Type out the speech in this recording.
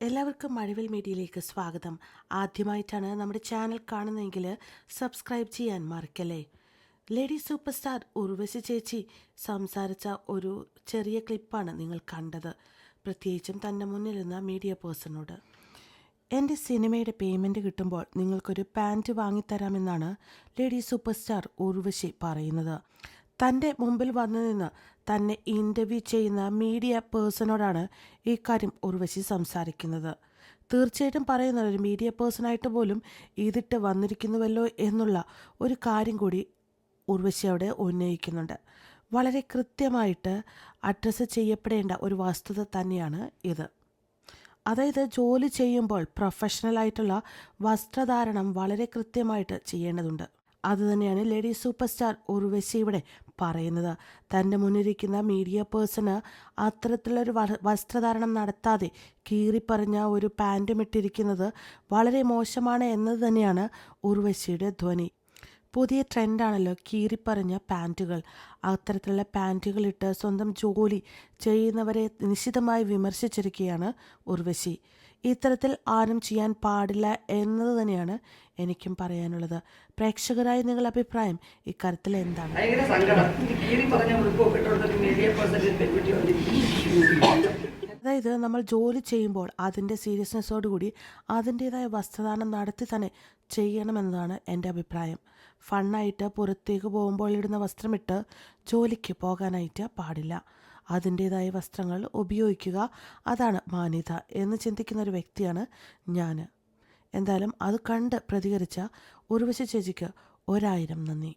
എല്ലാവർക്കും മഴവിൽ മീഡിയയിലേക്ക് സ്വാഗതം. ആദ്യമായിട്ടാണ് നമ്മുടെ ചാനൽ കാണുന്നതെങ്കിൽ സബ്സ്ക്രൈബ് ചെയ്യാൻ മറക്കല്ലേ? ലേഡി സൂപ്പർ സ്റ്റാർ ഉർവശി ചേച്ചി സംസാരിച്ച ഒരു ചെറിയ ക്ലിപ്പാണ് നിങ്ങൾ കണ്ടത്. പ്രത്യേകിച്ചും തന്റെ മുന്നിലിരുന്ന മീഡിയ പേഴ്സണോട് എന്റെ സിനിമയുടെ പേയ്മെന്റ് കിട്ടുമ്പോൾ നിങ്ങൾക്കൊരു പാന്റ് വാങ്ങിത്തരാമെന്നാണ് ലേഡി സൂപ്പർ സ്റ്റാർ ഉർവശി പറയുന്നത്. തന്റെ മുമ്പിൽ വന്നു നിന്ന് തന്നെ ഇന്റർവ്യൂ ചെയ്യുന്ന മീഡിയ പേഴ്സണോടാണ് ഇക്കാര്യം ഉർവശി സംസാരിക്കുന്നത്. തീർച്ചയായിട്ടും പറയുന്ന ഒരു മീഡിയ പേഴ്സണായിട്ട് പോലും ഇതിട്ട് വന്നിരിക്കുന്നുവല്ലോ എന്നുള്ള ഒരു കാര്യം കൂടി ഉർവശി അവിടെ ഉന്നയിക്കുന്നുണ്ട്. വളരെ കൃത്യമായിട്ട് അഡ്രസ്സ് ചെയ്യപ്പെടേണ്ട ഒരു വസ്തുത തന്നെയാണ് ഇത്. അതായത് ജോലി ചെയ്യുമ്പോൾ പ്രൊഫഷണലായിട്ടുള്ള വസ്ത്രധാരണം വളരെ കൃത്യമായിട്ട് ചെയ്യേണ്ടതുണ്ട്. അതുതന്നെയാണ് ലേഡി സൂപ്പർ സ്റ്റാർ ഉർവശി ഇവിടെ പറയുന്നത്. തന്റെ മുന്നിരിക്കുന്ന മീഡിയ പേഴ്സണ് അത്തരത്തിലൊരു വസ്ത്രധാരണം നടത്താതെ കീറിപ്പറഞ്ഞ ഒരു പാന്റും ഇട്ടിരിക്കുന്നത് വളരെ മോശമാണ് എന്നത് തന്നെയാണ് ഉർവശിയുടെ ധ്വനി. പുതിയ ട്രെൻഡാണല്ലോ കീറിപ്പറഞ്ഞ പാന്റുകൾ. അത്തരത്തിലുള്ള പാന്റുകൾ ഇട്ട് സ്വന്തം ജോലി ചെയ്യുന്നവരെ നിശിതമായി വിമർശിച്ചിരിക്കുകയാണ് ഉർവശി. ഇത്തരത്തിൽ ആരും ചെയ്യാൻ പാടില്ല എന്നത് തന്നെയാണ് എനിക്കും പറയാനുള്ളത്. പ്രേക്ഷകരായ നിങ്ങളുടെ അഭിപ്രായം ഇക്കാര്യത്തിൽ എന്താണ്? അതായത് നമ്മൾ ജോലി ചെയ്യുമ്പോൾ അതിന്റെ സീരിയസ്നെസ്സോടുകൂടി അതിന്റേതായ വസ്ത്രദാനം നടത്തി തന്നെ ചെയ്യണമെന്നതാണ് എന്റെ അഭിപ്രായം. ഫണ്ണായിട്ട് പുറത്തേക്ക് പോകുമ്പോൾ ഇടുന്ന വസ്ത്രമിട്ട് ജോലിക്ക് പോകാനായിട്ട് പാടില്ല. അതിന്റേതായ വസ്ത്രങ്ങൾ ഉപയോഗിക്കുക. അതാണ് മാന്യത എന്ന് ചിന്തിക്കുന്ന ഒരു വ്യക്തിയാണ് ഞാൻ എന്തായാലും അത് കണ്ട് പ്രതികരിച്ച ഉർവശി ചേച്ചിക്ക് ഒരായിരം നന്ദി.